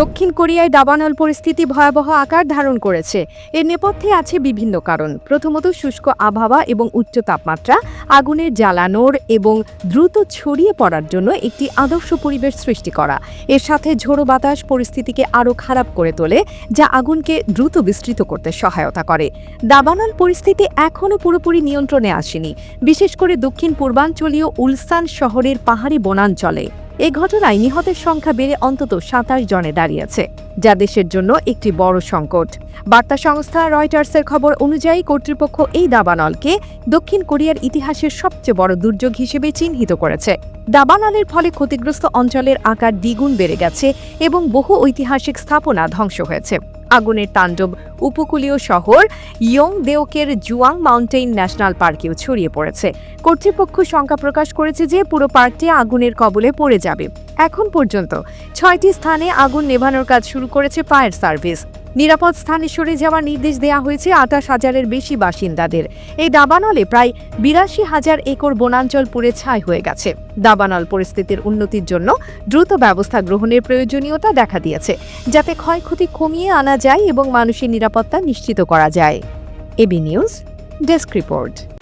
দক্ষিণ কোরিয়ায় দাবানল পরিস্থিতি ভয়াবহ আকার ধারণ করেছে। এর নেপথ্যে আছে বিভিন্ন কারণ। প্রথমত, শুষ্ক আবহাওয়া এবং উচ্চ তাপমাত্রা আগুনের জ্বালানোর এবং দ্রুত ছড়িয়ে পড়ার জন্য একটি আদর্শ পরিবেশ সৃষ্টি করা। এর সাথে ঝোড়ো বাতাস পরিস্থিতিকে আরও খারাপ করে তোলে, যা আগুনকে দ্রুত বিস্তৃত করতে সহায়তা করে। দাবানল পরিস্থিতি এখনও পুরোপুরি নিয়ন্ত্রণে আসেনি। বিশেষ করে দক্ষিণ পূর্বাঞ্চলীয় উলসান শহরের পাহাড়ি বনাঞ্চলে। এ ঘটনায় নিহতের সংখ্যা বেড়ে অন্তত সাতাশ জনে দাঁড়িয়েছে যা দেশের জন্য একটি বড় সংকট। বার্তা সংস্থা রয়টার্সের খবর অনুযায়ী কর্তৃপক্ষ এই দাবানলকে দক্ষিণ কোরিয়ার ইতিহাসের সবচেয়ে বড় দুর্যোগ হিসেবে চিহ্নিত করেছে। দাবানলের ফলে ক্ষতিগ্রস্ত অঞ্চলের আকার দ্বিগুণ বেড়ে গেছে এবং বহু ঐতিহাসিক স্থাপনা ধ্বংস হয়েছে। আগুনের তাণ্ডব উপকূলীয় শহর ইয়ং দেওকের জুয়াং মাউন্টেইন ন্যাশনাল পার্কেও ছড়িয়ে পড়েছে। কর্তৃপক্ষ শঙ্কা প্রকাশ করেছে যে পুরো পার্কটি আগুনের কবলে পড়ে যাবে। এখন পর্যন্ত ছয়টি স্থানে আগুন নেভানোর কাজ শুরু করেছে ফায়ার সার্ভিস। নিরাপদ স্থানে সরে যাওয়ার নির্দেশ দেওয়া হয়েছে আঠাশ হাজারের বেশি বাসিন্দাদের। এই দাবানলে প্রায় বিরাশি হাজার একর বনাঞ্চল পুড়ে ছাই হয়ে গেছে। দাবানল পরিস্থিতির উন্নতির জন্য দ্রুত ব্যবস্থা গ্রহণের প্রয়োজনীয়তা দেখা দিয়েছে, যাতে ক্ষয়ক্ষতি কমিয়ে আনা যায় এবং মানুষের নিরাপত্তা নিশ্চিত করা যায়। AB news, desk report.